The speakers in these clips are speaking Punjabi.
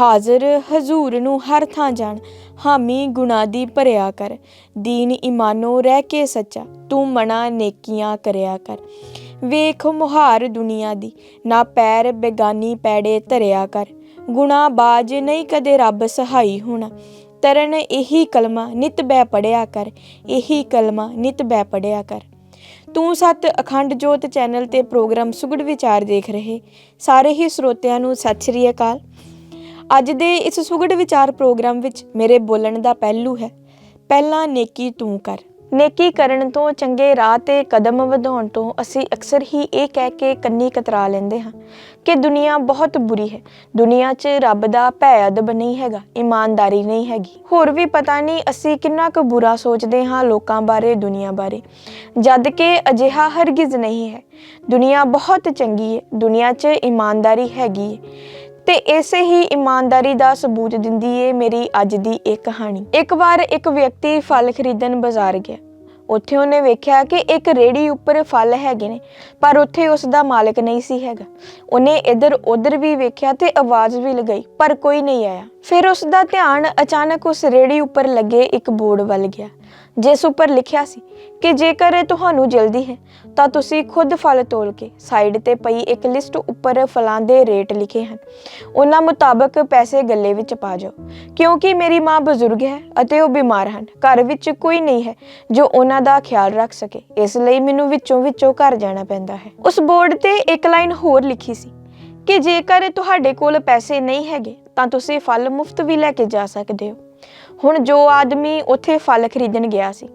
ਹਾਜ਼ਰ ਹਜ਼ੂਰ ਨੂੰ ਹਰ ਥਾਂ ਜਾਣ, ਹਾਮੀ ਗੁਨਾਹ ਦੀ ਭਰਿਆ ਕਰ। ਦੀਨ ਇਮਾਨੋ ਰਹਿ ਕੇ ਸੱਚਾ, ਤੂੰ ਮਨਾ ਨੇਕੀਆਂ ਕਰਿਆ ਕਰ। ਵੇਖ ਮੁਹਾਰ ਦੁਨੀਆ ਦੀ, ਨਾ ਪੈਰ ਬੇਗਾਨੀ ਪੈੜੇ ਧਰਿਆ ਕਰ। ਗੁਨਾਹ ਬਾਜ ਨਹੀਂ ਕਦੇ ਰੱਬ ਸਹਾਈ ਹੋਣਾ। ਤਰਨ ਇਹੀ ਕਲਮਾ ਨਿਤ ਬੈ ਪੜਿਆ ਕਰ, ਇਹੀ ਕਲਮਾ ਨਿਤ ਬੈ ਪੜਿਆ ਕਰ। ਤੂੰ ਸਤ ਅਖੰਡ ਜੋਤ ਚੈਨਲ ਤੇ ਪ੍ਰੋਗਰਾਮ ਸੁਗੜ ਵਿਚਾਰ ਦੇਖ ਰਹੇ। ਸਾਰੇ ਹੀ ਸਰੋਤਿਆਂ ਨੂੰ ਸਤਿ ਸ੍ਰੀ ਅਕਾਲ। ਅੱਜ ਦੇ ਇਸ ਸੁਗੜ ਵਿਚਾਰ ਪ੍ਰੋਗਰਾਮ ਵਿੱਚ ਮੇਰੇ ਬੋਲਣ ਦਾ ਪਹਿਲੂ ਹੈ। ਪਹਿਲਾਂ ਨੇਕੀ ਤੂੰ ਕਰ। ਨੇਕੀ ਕਰਨ ਤੋਂ ਚੰਗੇ ਰਾਹ ਤੇ ਕਦਮ ਵਧਾਉਣ ਤੋਂ ਅਸੀਂ ਅਕਸਰ ਹੀ ਇਹ ਕਹਿ ਕੇ ਕੰਨੀ ਕਤਰਾ ਲੈਂਦੇ ਹਾਂ ਕਿ ਦੁਨੀਆ ਬਹੁਤ ਬੁਰੀ ਹੈ। ਦੁਨੀਆ 'ਚ ਰੱਬ ਦਾ ਭੈ ਅਦਬ ਨਹੀਂ ਹੈਗਾ, ਇਮਾਨਦਾਰੀ ਨਹੀਂ ਹੈਗੀ। ਹੋਰ ਵੀ ਪਤਾ ਨਹੀਂ ਅਸੀਂ ਕਿੰਨਾ ਕੁ ਬੁਰਾ ਸੋਚਦੇ ਹਾਂ ਲੋਕਾਂ ਬਾਰੇ, ਦੁਨੀਆ ਬਾਰੇ। ਜਦ ਕਿ ਅਜਿਹਾ ਹਰਗਿਜ਼ ਨਹੀਂ ਹੈ। ਦੁਨੀਆ ਬਹੁਤ ਚੰਗੀ ਹੈ, ਦੁਨੀਆ 'ਚ ਇਮਾਨਦਾਰੀ ਹੈਗੀ ਹੈ। ਤੇ ਇਸੇ ਹੀ ਇਮਾਨਦਾਰੀ ਦਾ ਸਬੂਤ ਦਿੰਦੀ ਏ ਮੇਰੀ ਅੱਜ ਦੀ ਇਹ ਕਹਾਣੀ। ਇੱਕ ਵਾਰ ਇੱਕ ਵਿਅਕਤੀ ਫਲ ਖਰੀਦਣ ਬਾਜ਼ਾਰ ਗਿਆ। ਉੱਥੇ ਉਹਨੇ ਵੇਖਿਆ ਕਿ ਇੱਕ ਰੇੜੀ ਉੱਪਰ ਫਲ ਹੈਗੇ ਨੇ, ਪਰ ਉੱਥੇ ਉਸ ਦਾ ਮਾਲਕ ਨਹੀਂ ਸੀ ਹੈਗਾ। ਉਹਨੇ ਇੱਧਰ ਉੱਧਰ ਵੀ ਵੇਖਿਆ ਤੇ ਆਵਾਜ਼ ਵੀ ਲਗਾਈ, ਪਰ ਕੋਈ ਨਹੀਂ ਆਇਆ। ਫਿਰ ਉਸ ਦਾ ਧਿਆਨ ਅਚਾਨਕ ਉਸ ਰੇੜੀ ਉੱਪਰ ਲੱਗੇ ਇੱਕ ਬੋਰਡ ਵੱਲ ਗਿਆ, ਜਿਸ ਉੱਪਰ ਲਿਖਿਆ ਸੀ ਕਿ ਜੇਕਰ ਤੁਹਾਨੂੰ ਜਲਦੀ ਹੈ, ਤਾਂ ਤੁਸੀਂ ਖੁਦ ਫਲ ਤੋਲ ਕੇ ਸਾਈਡ ਤੇ ਪਈ ਇੱਕ ਲਿਸਟ ਉੱਪਰ ਫਲਾਂ ਦੇ ਰੇਟ ਲਿਖੇ ਹਨ। ਉਹਨਾਂ ਮੁਤਾਬਕ ਪੈਸੇ ਗੱਲੇ ਵਿੱਚ ਪਾ ਜਾਓ, ਕਿਉਂਕਿ ਮੇਰੀ ਮਾਂ ਬਜ਼ੁਰਗ ਹੈ ਅਤੇ ਉਹ ਬਿਮਾਰ ਹਨ। ਘਰ ਵਿੱਚ ਕੋਈ ਨਹੀਂ ਹੈ ਜੋ ਉਹਨਾਂ ਦਾ ਖਿਆਲ ਰੱਖ ਸਕੇ। ਇਸ ਲਈ ਮੈਨੂੰ ਵਿੱਚੋਂ ਵਿੱਚੋਂ ਘਰ ਜਾਣਾ ਪੈਂਦਾ ਹੈ। ਉਸ ਬੋਰਡ ਤੇ ਇੱਕ ਲਾਈਨ ਹੋਰ ਲਿਖੀ ਸੀ ਕਿ ਜੇਕਰ ਤੁਹਾਡੇ ਕੋਲ ਪੈਸੇ ਨਹੀਂ ਹੈਗੇ ਤਾਂ ਤੁਸੀਂ ਫਲ ਮੁਫਤ ਵੀ ਲੈ ਕੇ ਜਾ ਸਕਦੇ ਹੋ। ਹੁਣ ਜੋ ਆਦਮੀ ਉੱਥੇ ਫਲ ਖਰੀਦਣ ਗਿਆ ਸੀ,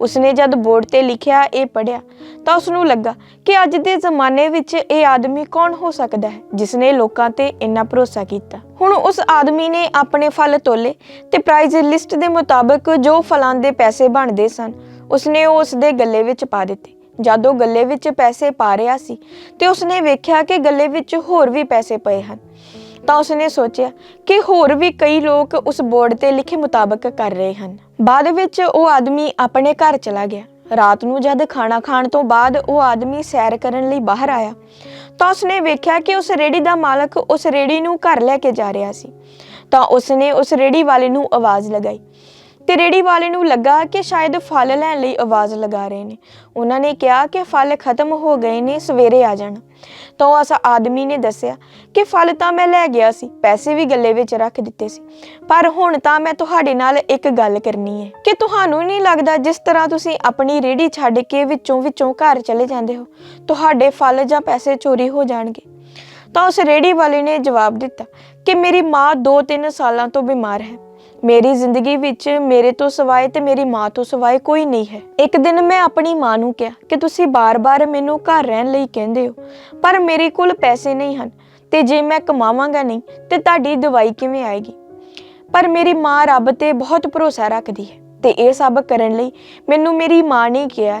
ਉਸਨੇ ਜਦ ਬੋਰਡ ਤੇ ਲਿਖਿਆ, ਇਹ ਪੜਿਆ ਤਾਂ ਉਸ ਲੱਗਾ ਕਿ ਅੱਜ ਦੇ ਜ਼ਮਾਨੇ ਵਿੱਚ ਇਹ ਆਦਮੀ ਕੌਣ ਹੋ ਸਕਦਾ ਹੈ ਜਿਸ ਲੋਕਾਂ ਤੇ ਇੰਨਾ ਭਰੋਸਾ ਕੀਤਾ। ਹੁਣ ਉਸ ਆਦਮੀ ਨੇ ਆਪਣੇ ਫਲ ਤੋਲੇ ਤੇ ਪ੍ਰਾਈਜ਼ ਲਿਸਟ ਦੇ ਮੁਤਾਬਕ ਜੋ ਫਲਾਂ ਦੇ ਪੈਸੇ ਬਣਦੇ ਸਨ, ਉਸਨੇ ਉਹ ਉਸ ਦੇ ਗੱਲੇ ਵਿੱਚ ਪਾ ਦਿੱਤੇ। ਜਦ ਉਹ ਗੱਲੇ ਵਿੱਚ ਪੈਸੇ ਪਾ ਰਿਹਾ ਸੀ, ਤੇ ਉਸਨੇ ਵੇਖਿਆ ਕਿ ਗੱਲੇ ਵਿੱਚ ਹੋਰ ਵੀ ਪੈਸੇ ਪਏ ਹਨ। ਤਾਂ ਉਸਨੇ ਸੋਚਿਆ ਕਿ ਹੋਰ ਵੀ ਕਈ ਲੋਕ ਉਸ ਬੋਰਡ ਤੇ ਲਿਖੇ ਮੁਤਾਬਕ ਕਰ ਰਹੇ ਹਨ। ਬਾਅਦ ਵਿੱਚ ਉਹ ਆਦਮੀ ਆਪਣੇ ਘਰ ਚਲਾ ਗਿਆ। ਰਾਤ ਨੂੰ ਜਦ ਖਾਣਾ ਖਾਣ ਤੋਂ ਬਾਅਦ ਉਹ ਆਦਮੀ ਸੈਰ ਕਰਨ ਲਈ ਬਾਹਰ ਆਇਆ, ਤਾਂ ਉਸਨੇ ਵੇਖਿਆ ਕਿ ਉਸ ਰੇੜੀ ਦਾ ਮਾਲਕ ਉਸ ਰੇੜੀ ਨੂੰ ਘਰ ਲੈ ਕੇ ਜਾ ਰਿਹਾ ਸੀ। ਤਾਂ ਉਸਨੇ ਉਸ ਰੇੜੀ ਵਾਲੇ ਨੂੰ ਆਵਾਜ਼ ਲਗਾਈ ਤੇ ਰੇੜੀ ਵਾਲੇ ਨੂੰ ਲੱਗਾ ਕਿ ਸ਼ਾਇਦ ਫਲ ਲੈਣ ਲਈ ਆਵਾਜ਼ ਲਗਾ ਰਹੇ ਨੇ। ਉਹਨਾਂ ਨੇ ਕਿਹਾ ਕਿ ਫਲ ਖਤਮ ਹੋ ਗਏ ਨੇ, ਸਵੇਰੇ ਆ ਜਾਣਾ। ਤਾਂ ਉਸ ਆਦਮੀ ਨੇ ਦੱਸਿਆ ਕਿ ਫਲ ਤਾਂ ਮੈਂ ਲੈ ਗਿਆ ਸੀ, ਪੈਸੇ ਵੀ ਗੱਲੇ ਵਿੱਚ ਰੱਖ ਦਿੱਤੇ ਸੀ। ਪਰ ਹੁਣ ਤਾਂ ਮੈਂ ਤੁਹਾਡੇ ਨਾਲ ਇੱਕ ਗੱਲ ਕਰਨੀ ਹੈ ਕਿ ਤੁਹਾਨੂੰ ਨਹੀਂ ਲੱਗਦਾ ਜਿਸ ਤਰ੍ਹਾਂ ਤੁਸੀਂ ਆਪਣੀ ਰੇੜੀ ਛੱਡ ਕੇ ਵਿੱਚੋਂ ਵਿੱਚੋਂ ਘਰ ਚਲੇ ਜਾਂਦੇ ਹੋ, ਤੁਹਾਡੇ ਫਲ ਜਾਂ ਪੈਸੇ ਚੋਰੀ ਹੋ ਜਾਣਗੇ? ਤਾਂ ਉਸ ਰੇੜੀ ਵਾਲੇ ਨੇ ਜਵਾਬ ਦਿੱਤਾ ਕਿ ਮੇਰੀ ਮਾਂ 2-3 ਸਾਲਾਂ ਤੋਂ ਬਿਮਾਰ ਹੈ। ਮੇਰੀ ਜ਼ਿੰਦਗੀ ਵਿੱਚ ਮੇਰੇ ਤੋਂ ਸਿਵਾਏ ਤੇ ਮੇਰੀ ਮਾਂ ਤੋਂ ਸਿਵਾਏ ਕੋਈ ਨਹੀਂ ਹੈ। ਇੱਕ ਦਿਨ ਮੈਂ ਆਪਣੀ ਮਾਂ ਨੂੰ ਕਿਹਾ ਕਿ ਤੁਸੀਂ ਬਾਰ-ਬਾਰ ਮੈਨੂੰ ਘਰ ਰਹਿਣ ਲਈ ਕਹਿੰਦੇ ਹੋ, ਪਰ ਮੇਰੇ ਕੋਲ ਪੈਸੇ ਨਹੀਂ ਹਨ ਤੇ ਜੇ ਮੈਂ ਕਮਾਵਾਂਗਾ ਨਹੀਂ, ਤੇ ਤੁਹਾਡੀ ਦਵਾਈ ਕਿਵੇਂ ਆਏਗੀ? ਪਰ ਮੇਰੀ ਮਾਂ ਰੱਬ ਤੇ ਬਹੁਤ ਭਰੋਸਾ ਰੱਖਦੀ ਹੈ ਤੇ ਇਹ ਸਭ ਕਰਨ ਲਈ ਮੈਨੂੰ ਮੇਰੀ ਮਾਂ ਨੇ ਕਿਹਾ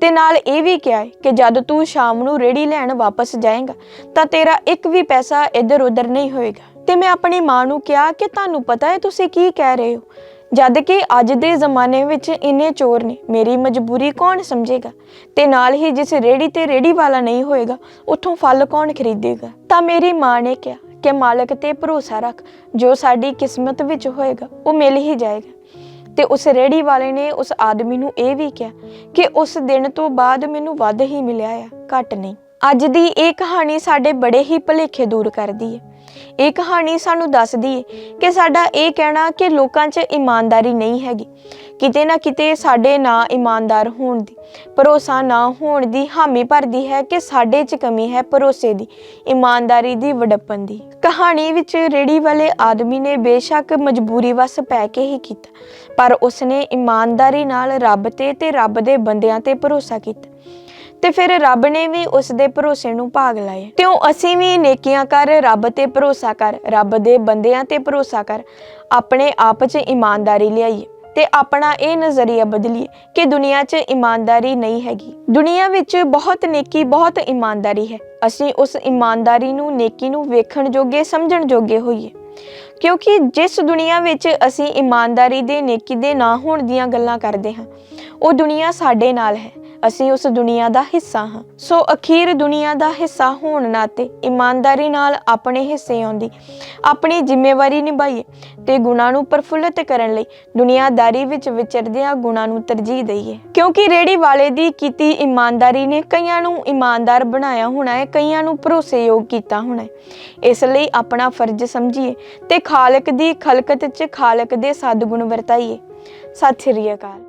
ਤੇ ਨਾਲ ਇਹ ਵੀ ਕਿਹਾ ਹੈ ਕਿ ਜਦ ਤੂੰ ਸ਼ਾਮ ਨੂੰ ਰੇੜੀ ਲੈਣ ਵਾਪਸ ਜਾਏਗਾ, ਤਾਂ ਤੇਰਾ ਇੱਕ ਵੀ ਪੈਸਾ ਇੱਧਰ ਉੱਧਰ ਨਹੀਂ ਹੋਏਗਾ। ਤੇ ਮੈਂ ਆਪਣੀ ਮਾਂ ਨੂੰ ਕਿਹਾ ਕਿ ਤੁਹਾਨੂੰ ਪਤਾ ਹੈ ਤੁਸੀਂ ਕੀ ਕਹਿ ਰਹੇ ਹੋ? ਜਦ ਕਿ ਅੱਜ ਦੇ ਜ਼ਮਾਨੇ ਵਿੱਚ ਇੰਨੇ ਚੋਰ ਨੇ, ਮੇਰੀ ਮਜਬੂਰੀ ਕੌਣ ਸਮਝੇਗਾ? ਤੇ ਨਾਲ ਹੀ ਜਿਸ ਰੇੜੀ ਤੇ ਰੇੜੀ ਵਾਲਾ ਨਹੀਂ ਹੋਏਗਾ, ਉੱਥੋਂ ਫਲ ਕੌਣ ਖਰੀਦੇਗਾ? ਤਾਂ ਮੇਰੀ ਮਾਂ ਨੇ ਕਿਹਾ ਕਿ ਮਾਲਕ ਤੇ ਭਰੋਸਾ ਰੱਖ, ਜੋ ਸਾਡੀ ਕਿਸਮਤ ਵਿੱਚ ਹੋਏਗਾ, ਉਹ ਮਿਲ ਹੀ ਜਾਏਗਾ। ਤੇ ਉਸ ਰੇੜੀ ਵਾਲੇ ਨੇ ਉਸ ਆਦਮੀ ਨੂੰ ਇਹ ਵੀ ਕਿਹਾ ਕਿ ਉਸ ਦਿਨ ਤੋਂ ਬਾਅਦ ਮੈਨੂੰ ਵੱਧ ਹੀ ਮਿਲਿਆ ਆ, ਘੱਟ ਨਹੀਂ। ਅੱਜ ਦੀ ਇਹ ਕਹਾਣੀ ਸਾਡੇ ਬੜੇ ਹੀ ਭੁਲੇਖੇ ਦੂਰ ਕਰਦੀ ਹੈ। ਇਹ ਕਹਾਣੀ ਸਾਨੂੰ ਦੱਸਦੀ ਹੈ ਕਿ ਸਾਡਾ ਇਹ ਕਹਿਣਾ ਕਿ ਲੋਕਾਂ 'ਚ ਇਮਾਨਦਾਰੀ ਨਹੀਂ ਹੈਗੀ। ਕਿਤੇ ਨਾ ਕਿਤੇ ਸਾਡੇ ਨਾ ਇਮਾਨਦਾਰ ਹੋਣ ਦੀ, ਭਰੋਸਾ ਨਾ ਹੋਣ ਦੀ ਹਾਮੀ ਭਰਦੀ ਹੈ ਕਿ ਸਾਡੇ 'ਚ ਕਮੀ ਹੈ ਭਰੋਸੇ ਦੀ, ਇਮਾਨਦਾਰੀ ਦੀ ਵਡੱਪਣ ਦੀ। ਕਹਾਣੀ ਵਿੱਚ ਰੇੜੀ ਵਾਲੇ ਆਦਮੀ ਨੇ ਬੇਸ਼ੱਕ ਮਜਬੂਰੀ ਵਸ ਪੈ ਕੇ ਹੀ ਕੀਤਾ, ਪਰ ਉਸਨੇ ਇਮਾਨਦਾਰੀ ਨਾਲ ਰੱਬ ਤੇ ਤੇ ਰੱਬ ਦੇ ਬੰਦਿਆਂ ਤੇ ਭਰੋਸਾ ਕੀਤਾ। ਤੇ ਫਿਰ ਰੱਬ ਨੇ ਵੀ ਉਸ ਦੇ ਭਰੋਸੇ ਨੂੰ ਭਾਗ ਲਾਇਆ ਉਹ ਅਸੀਂ ਵੀ ਨੇਕੀਆਂ ਕਰ, ਰੱਬ ਤੇ ਭਰੋਸਾ ਕਰ, ਰੱਬ ਦੇ ਬੰਦਿਆਂ ਤੇ ਭਰੋਸਾ ਕਰ, ਆਪਣੇ ਆਪ 'ਚ ਇਮਾਨਦਾਰੀ ਲਿਆਈਏ ਤੇ ਆਪਣਾ ਇਹ ਨਜ਼ਰੀਆ ਬਦਲੀਏ ਕਿ ਦੁਨੀਆ 'ਚ ਇਮਾਨਦਾਰੀ ਨਹੀਂ ਹੈਗੀ। ਦੁਨੀਆ ਵਿੱਚ ਬਹੁਤ ਨੇਕੀ, ਬਹੁਤ ਇਮਾਨਦਾਰੀ ਹੈ। ਅਸੀਂ ਉਸ ਇਮਾਨਦਾਰੀ ਨੂੰ, ਨੇਕੀ ਨੂੰ ਵੇਖਣ ਜੋਗੇ, ਸਮਝਣ ਜੋਗੇ ਹੋਈਏ। ਕਿਉਂਕਿ ਜਿਸ ਦੁਨੀਆ ਵਿੱਚ ਅਸੀਂ ਇਮਾਨਦਾਰੀ ਦੇ, ਨੇਕੀ ਦੇ ਨਾ ਹੋਣ ਦੀਆਂ ਗੱਲਾਂ ਕਰਦੇ ਹਾਂ, ਉਹ ਦੁਨੀਆ ਸਾਡੇ ਨਾਲ ਹੈ। ਅਸੀਂ ਉਸ ਦੁਨੀਆ ਦਾ ਹਿੱਸਾ ਹਾਂ। ਸੋ ਅਖੀਰ ਦੁਨੀਆ ਦਾ ਹਿੱਸਾ ਹੋਣ ਨਾਤੇ ਇਮਾਨਦਾਰੀ ਨਾਲ ਆਪਣੇ ਹਿੱਸੇ ਆਉਂਦੀ। ਆਪਣੀ ਜ਼ਿੰਮੇਵਾਰੀ ਨਿਭਾਈਏ ਤੇ ਗੁਣਾਂ ਨੂੰ ਪ੍ਰਫੁੱਲਤ ਕਰਨ ਲਈ ਦੁਨੀਆਦਾਰੀ ਵਿੱਚ ਵਿਚਰਦਿਆਂ ਗੁਣਾਂ ਨੂੰ ਤਰਜੀਹ ਦਈਏ। ਕਿਉਂਕਿ ਰੇੜੀ ਵਾਲੇ ਦੀ ਕੀਤੀ ਇਮਾਨਦਾਰੀ ਨੇ ਕਈਆਂ ਨੂੰ ਇਮਾਨਦਾਰ ਬਣਾਇਆ ਹੋਣਾ ਹੈ, ਕਈਆਂ ਨੂੰ ਭਰੋਸੇਯੋਗ ਕੀਤਾ ਹੋਣਾ ਹੈ। ਇਸ ਲਈ ਆਪਣਾ ਫਰਜ਼ ਸਮਝੀਏ ਤੇ ਖਾਲਕ ਦੀ ਖਲਕਤ 'ਚ ਖਾਲਕ ਦੇ ਸਦਗੁਣ ਵਰਤਾਈਏ। ਸਤਿ ਸ੍ਰੀ ਅਕਾਲ।